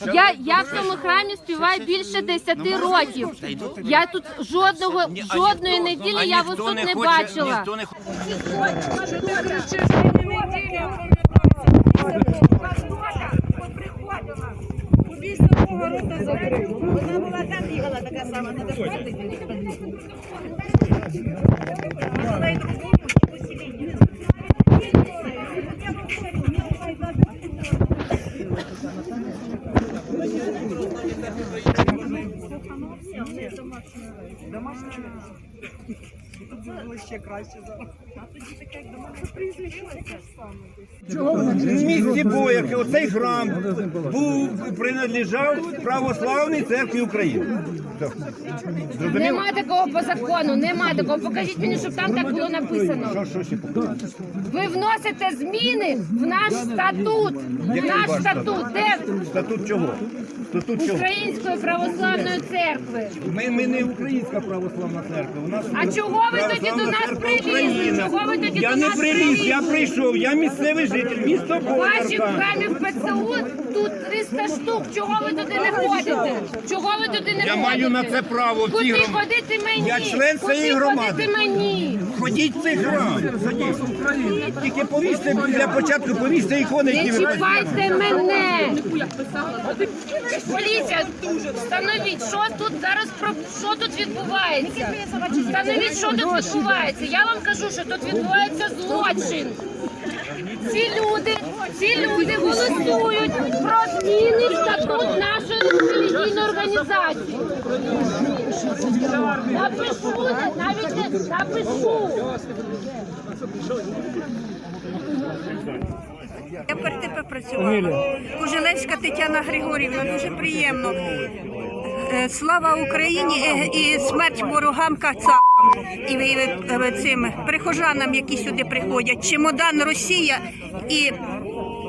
Я, я в цьому храмі співаю більше 10 років. Я тут жодного жодної неділі я вас тут не бачила. Ніхто не хоче. Вона була там бігала така сама, не доходить. Домашний. В місті Боярки оцей храм був принадлежав православній церкві України. Так. Нема такого по закону, нема такого. Покажіть мені, щоб там так було написано. Ще? Ви вносите зміни в наш статут. В наш статут, де Статут чого? Статут чого? Української православної церкви. Ми, ми не українська православна церква. У нас А чого ви тоді до нас церква. Чого ви тоді Я до не нас приліз, я прийшов, я місцевий житель, місто Ваші храмі в ПЦУ тут 300 штук. Чого ви туди не ходите? Чого ви туди не Я ходите? маю на це право. в цій Куди громаді. ходити мені? Я член Куди цієї громади. ходити мені? Ходіть в цей храм. Ходіть. Тільки повісьте, для початку повісьте ікони, які Не ви чіпайте мене! Поліція, встановіть, що тут зараз про що тут відбувається. Встановіть, що тут відбувається. Я вам кажу, що тут відбувається злочин. Ці люди, ці люди голосують про зміни статут нашої релігійної організації. Напишу, навіть напишу. Я в РТП працювала. Кужелевська Тетяна Григорівна, дуже приємно. Е, Слава Україні і смерть ворогам кацапам і е, е, цим прихожанам, які сюди приходять. Чемодан Росія і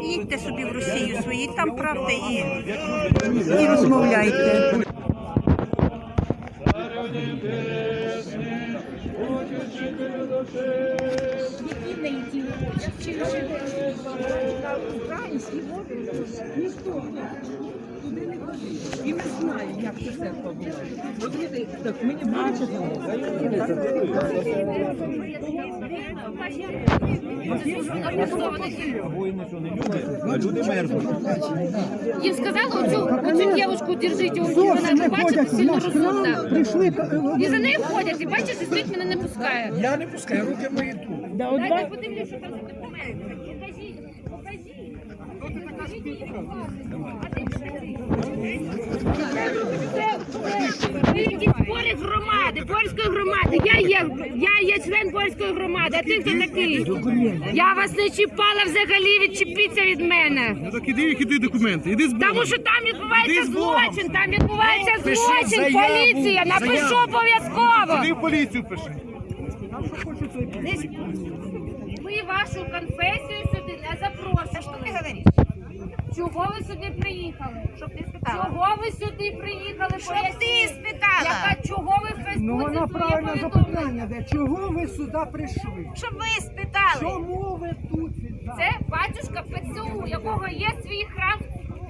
їдьте собі в Росію свої, там правда і, і розмовляйте. І ми знаємо, як це церква була. От люди, так ми не бачимо. Люди мерзнуть. Їм сказали оцю, оцю дівчинку держіть, вона бачите, сильно розумна. І за нею ходять, і бачиш, і стоїть мене не пускає. Я не пускаю, руки мої тут. Дайте подивлюсь, що там за документи. Покажіть, покажіть. Покажіть її покажете. А ви громади, польської громади. Я є, я є член польської громади, а ти хто такий? Я вас не чіпала взагалі, відчепіться від мене. Ну так іди, іди документи, іди з Тому що там відбувається Богом. злочин, там відбувається Пиши злочин, заяву, поліція, напишу заяву. обов'язково. Іди в поліцію пиши. Ви вашу конфесію сюди не запрошували. Чого ви сюди приїхали? Щоб ти спитала. Чого ви сюди приїхали? Щоб ти спитала. Яка чого ви в Фейсбуці Ну вона правильне запитання, де чого ви сюди прийшли? Щоб ви спитали. Чому ви тут віддали? Це батюшка ПЦУ, у якого є свій храм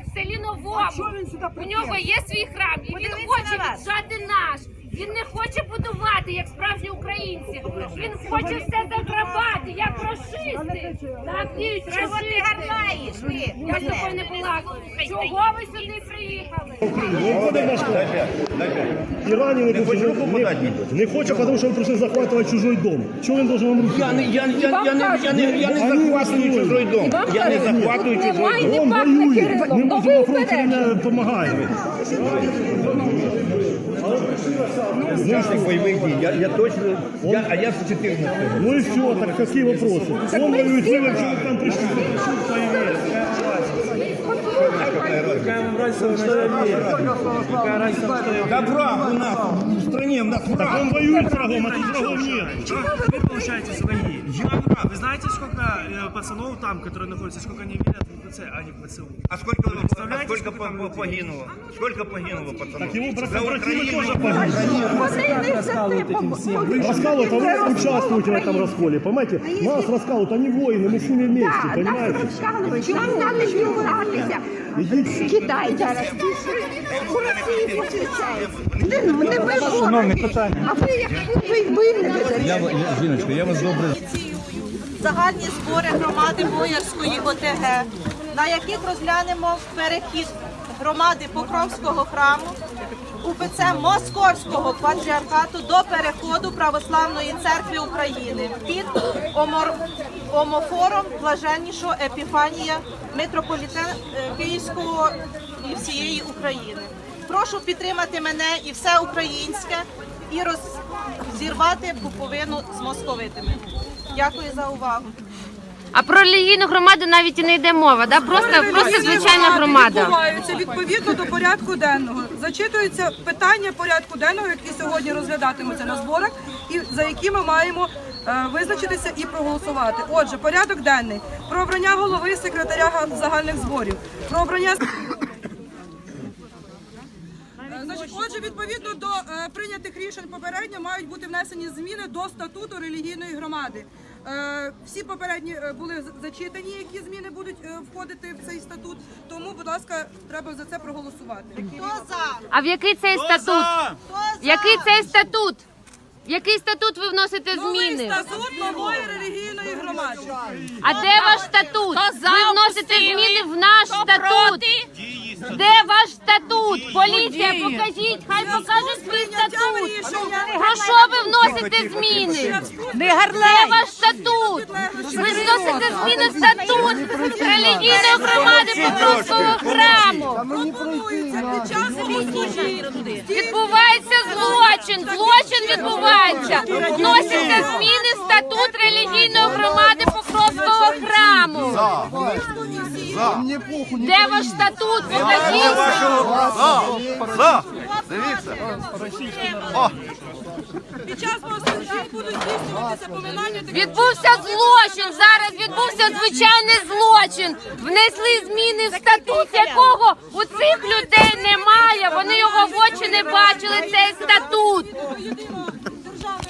в селі Новому. А чого він сюди У нього є свій храм, і він Подивіться хоче вас. віджати наш. Він не хоче будувати, як справжні українці. Він хоче все заграбати, як рашисти. Так, діють Чого ти рашисти. гарнаєш? Ви? Я з тобою не балакаю. Чого ви сюди приїхали? Ирании не, Не хочешь хочет, руку не, подать мне? не хочет, потому что вы пришли захватывать чужой дом. Чего он должен вам руку Я не, я, я, я, не, я, не, я не захватую чужой дом. Я не захватую чужой дом. Он воюет. Мы можем на фронте время помогаем. Участник бойових дій. Я, я точно, я, а я з 14 Ну и все, так какие вопросы? Он воюет, вы вообще к нам пришли. Да враг у нас в стране, у нас Так враг. он воюет с врагом, а тут врагов нет. Вы получаете свои. Я враг. Вы знаете, сколько э, пацанов там, которые находятся, сколько они видят? це, а не ПЦУ. А сколько, а Представляете, сколько сколько по- там по- людей? погинуло? Сколько погинуло, пацанов? Так его За побратимы Украину. тоже погибли. Раскалывают, а вы участвуете в этом расколе, понимаете? Нас раскалывают, они воины, мы с ними вместе, понимаете? Нам треба зібратися. Китай зараз. У Росії посвячає. Не, ну, не виходить. А ви як ви винні? Жіночка, я вас добре загальні збори громади Боярської ОТГ, на яких розглянемо перехід громади Покровського храму УПЦ Московського патріархату до переходу Православної церкви України під омор... омофором блаженнішого Епіфанія митрополітен е, Київського і всієї України. Прошу підтримати мене і все українське і розірвати пуповину з московитами. Дякую за увагу. А про релігійну громаду навіть і не йде мова, да? просто, просто звичайна громада. відбуваються відповідно до порядку денного. Зачитуються питання порядку денного, які сьогодні розглядатимуться на зборах, і за які ми маємо е, визначитися і проголосувати. Отже, порядок денний про обрання голови секретаря га- загальних зборів, про обрання. Е, Значить, отже, відповідно до е, прийнятих рішень попередньо мають бути внесені зміни до статуту релігійної громади. Е, всі попередні е, були зачитані, які зміни будуть е, входити в цей статут. Тому, будь ласка, треба за це проголосувати. Хто за? А в який цей статут? Хто за? Який цей статут? В який статут ви вносите Новий зміни? статут нової релігійної громади. А де ваш статут? Ви вносите зміни в наш статут. Де ваш статут? Поліція, покажіть, хай покаже свій статут. Про що ви вносите зміни? Де ваш статут? Ви вносите зміни в статут релігійної громади Покровського храму. Відбувається злочин, злочин відбувається. Вносите зміни в статут релігійної громади Покровського храму. Де ваш статут? Покажіть. під час богослужінь будуть здійснюватися поминання таких Відбувся злочин. Зараз відбувся звичайний злочин. Внесли зміни в статут, якого у цих людей немає. Вони його в очі не бачили. Цей статут. єдиного